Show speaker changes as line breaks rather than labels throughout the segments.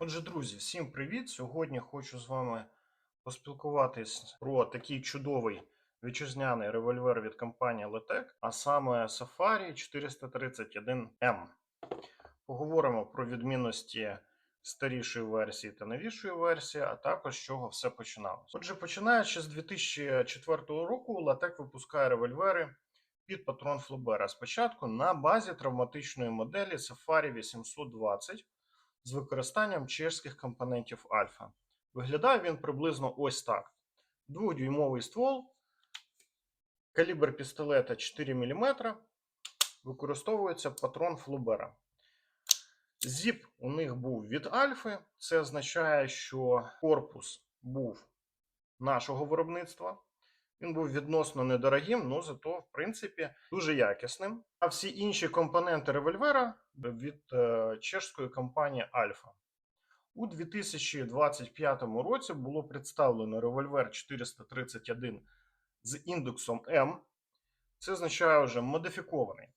Отже, друзі, всім привіт! Сьогодні хочу з вами поспілкуватись про такий чудовий вітчизняний револьвер від компанії Letec, а саме Safari 431M. Поговоримо про відмінності старішої версії та новішої версії, а також з чого все починалося. Отже, починаючи з 2004 року, Letec випускає револьвери під патрон Флобера. Спочатку на базі травматичної моделі Safari 820 з використанням чешських компонентів альфа. Виглядає він приблизно ось так: двохдюймовий ствол, калібр пістолета 4 мм, використовується патрон Флубера. Зіп у них був від альфи. Це означає, що корпус був нашого виробництва. Він був відносно недорогим, але зато, в принципі, дуже якісним. А всі інші компоненти револьвера від е, чешської компанії Альфа. У 2025 році було представлено револьвер 431 з індексом М. Це означає вже модифікований.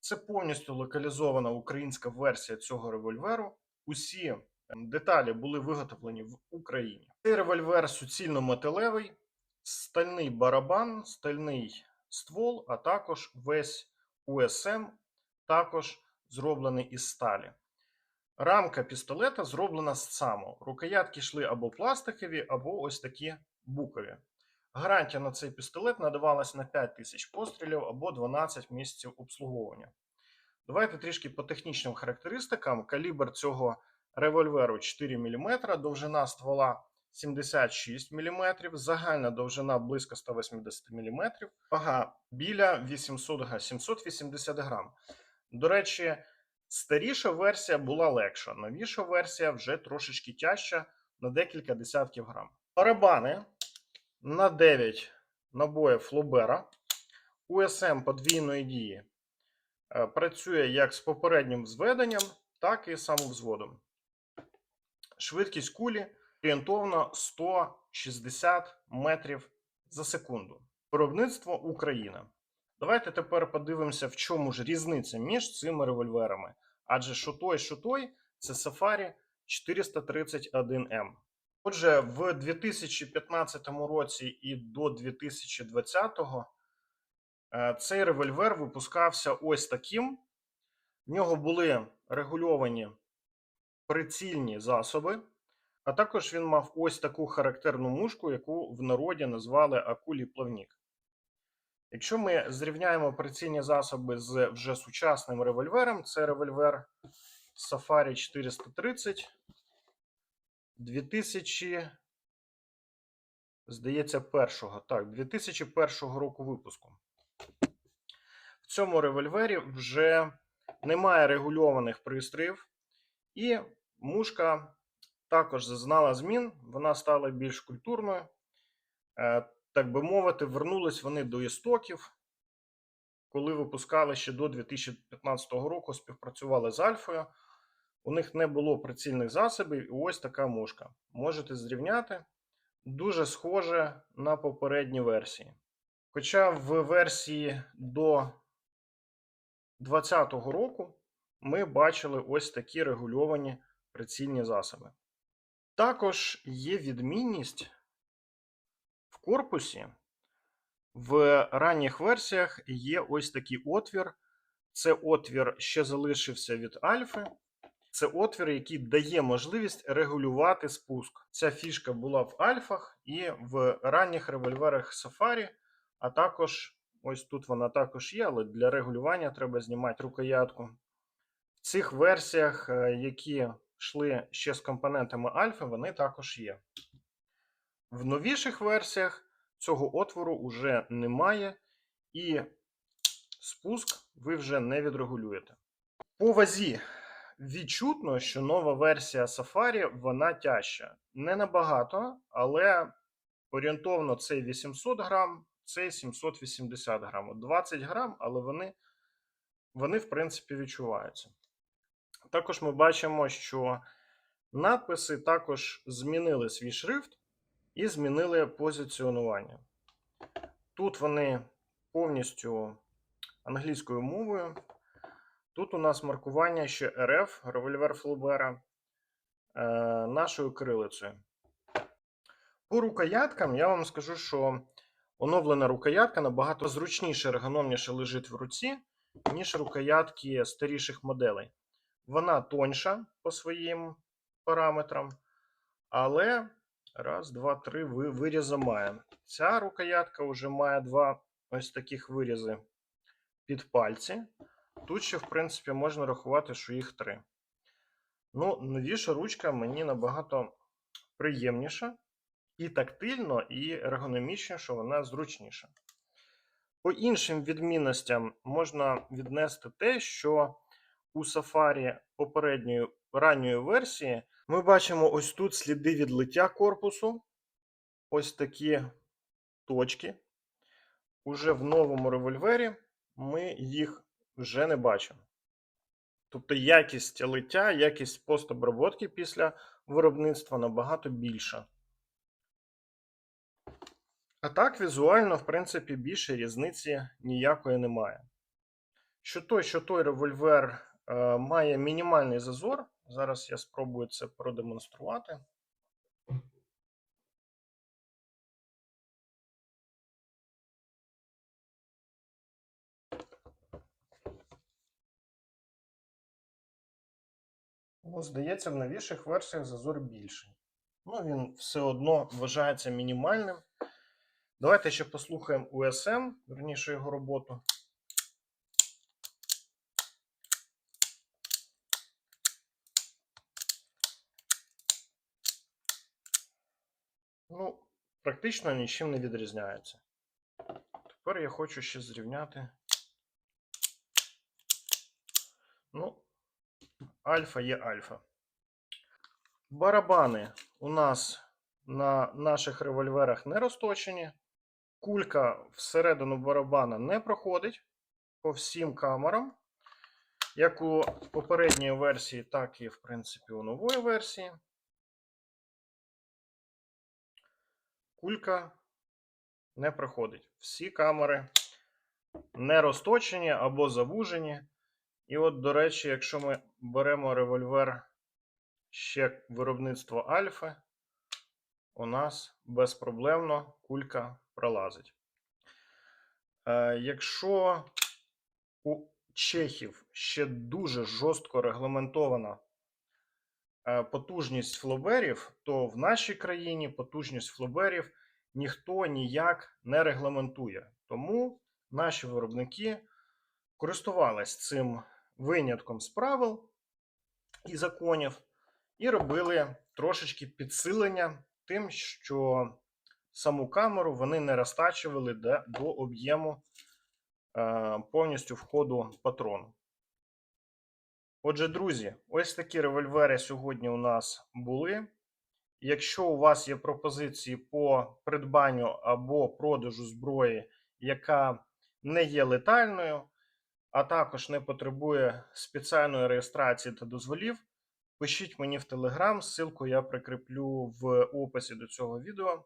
Це повністю локалізована українська версія цього револьверу. Усі ем, деталі були виготовлені в Україні. Цей револьвер суцільно металевий, стальний барабан, стальний ствол, а також весь УСМ також зроблений із сталі. Рамка пістолета зроблена з саму. Рукоятки йшли або пластикові, або ось такі букові. Гарантія на цей пістолет надавалась на 5 тисяч пострілів або 12 місяців обслуговування. Давайте трішки по технічним характеристикам. Калібр цього револьверу 4 мм, довжина ствола 76 мм, загальна довжина близько 180 мм, вага біля 800 г, 780 грам. До речі, старіша версія була легша, новіша версія вже трошечки тяжча на декілька десятків грам. Барабани на 9 набоїв Флобера. УСМ подвійної дії е, працює як з попереднім взведенням, так і самовзводом. Швидкість кулі орієнтовно 160 метрів за секунду. Виробництво Україна. Давайте тепер подивимося, в чому ж різниця між цими револьверами. Адже що той, що той це Safari 431M. Отже, в 2015 році і до 2020 е, цей револьвер випускався ось таким. В нього були регульовані прицільні засоби, а також він мав ось таку характерну мушку, яку в народі назвали акулій плавнік. Якщо ми зрівняємо прицільні засоби з вже сучасним револьвером, це револьвер Safari 430 2000, здається, першого. Так, 2001 року випуску. В цьому револьвері вже немає регульованих пристроїв, і мушка також зазнала змін, вона стала більш культурною. Е, Так би мовити, вернулись вони до істоків, коли випускали ще до 2015 року, співпрацювали з Альфою. У них не було прицільних засобів, і ось така мушка. Можете зрівняти. Дуже схоже на попередні версії. Хоча в версії до 2020 року ми бачили ось такі регульовані прицільні засоби. Також є відмінність в корпусі. В ранніх версіях є ось такий отвір. Це отвір ще залишився від альфи. Це отвір, який дає можливість регулювати спуск. Ця фішка була в альфах і в ранніх револьверах Safari, а також ось тут вона також є, але для регулювання треба знімати рукоятку. В цих версіях, е, які йшли ще з компонентами альфа, вони також є. В новіших версіях цього отвору вже немає, і спуск ви вже не відрегулюєте. По вазі відчутно, що нова версія Safari вона тяжча. Не набагато, але орієнтовно цей 800 грам, цей 780 грам. 20 грам, але вони, вони в принципі відчуваються. Також ми бачимо, що надписи також змінили свій шрифт і змінили позиціонування. Тут вони повністю англійською мовою. Тут у нас маркування ще РФ, револьвер Флобера. е, нашою кирилицею. По рукояткам я вам скажу, що оновлена рукоятка набагато зручніше, ергономніше лежить в руці, ніж рукоятки старіших моделей. Вона тоньша по своїм параметрам, але раз, два, три ви- вирізи має. Ця рукоятка вже має два ось таких вирізи під пальці. Тут ще, в принципі, можна рахувати, що їх три. Ну, новіша ручка мені набагато приємніша. І тактильно, і ергономічніше, вона зручніша. По іншим відмінностям можна віднести те, що у Safari попередньої ранньої версії ми бачимо ось тут сліди відлиття корпусу. Ось такі точки. Уже в новому револьвері ми їх вже не бачимо. Тобто якість лиття, якість постоброботки після виробництва набагато більша. А так, візуально, в принципі, більше різниці ніякої немає. Що той, що той револьвер має мінімальний зазор. Зараз я спробую це продемонструвати. Ну, здається, в новіших версіях зазор більший. Ну, він все одно вважається мінімальним. Давайте ще послухаємо USM, верніше його роботу. Ну, практично нічим не відрізняється. Тепер я хочу ще зрівняти. Ну, альфа є альфа. Барабани у нас на наших револьверах не розточені. Кулька всередину барабана не проходить по всім камерам. Як у попередньої версії, так і, в принципі, у нової версії. Кулька не проходить. Всі камери не розточені або завужені. І от, до речі, якщо ми беремо револьвер ще виробництво Альфи, у нас безпроблемно кулька пролазить. Е, якщо у чехів ще дуже жорстко регламентована потужність флоберів, то в нашій країні потужність флоберів ніхто ніяк не регламентує. Тому наші виробники користувались цим винятком з правил і законів, і робили трошечки підсилення тим, що саму камеру вони не розтачували до, до об'єму е, повністю входу патрону. Отже, друзі, ось такі револьвери сьогодні у нас були. Якщо у вас є пропозиції по придбанню або продажу зброї, яка не є летальною, а також не потребує спеціальної реєстрації та дозволів, пишіть мені в Telegram, ссылку я прикріплю в описі до цього відео.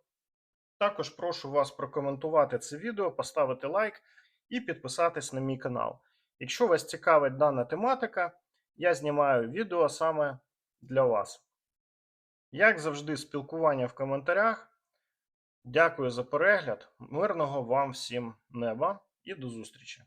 Також прошу вас прокоментувати це відео, поставити лайк і підписатись на мій канал. Якщо вас цікавить дана тематика, я знімаю відео саме для вас. Як завжди, спілкування в коментарях. Дякую за перегляд. Мирного вам всім неба і до зустрічі!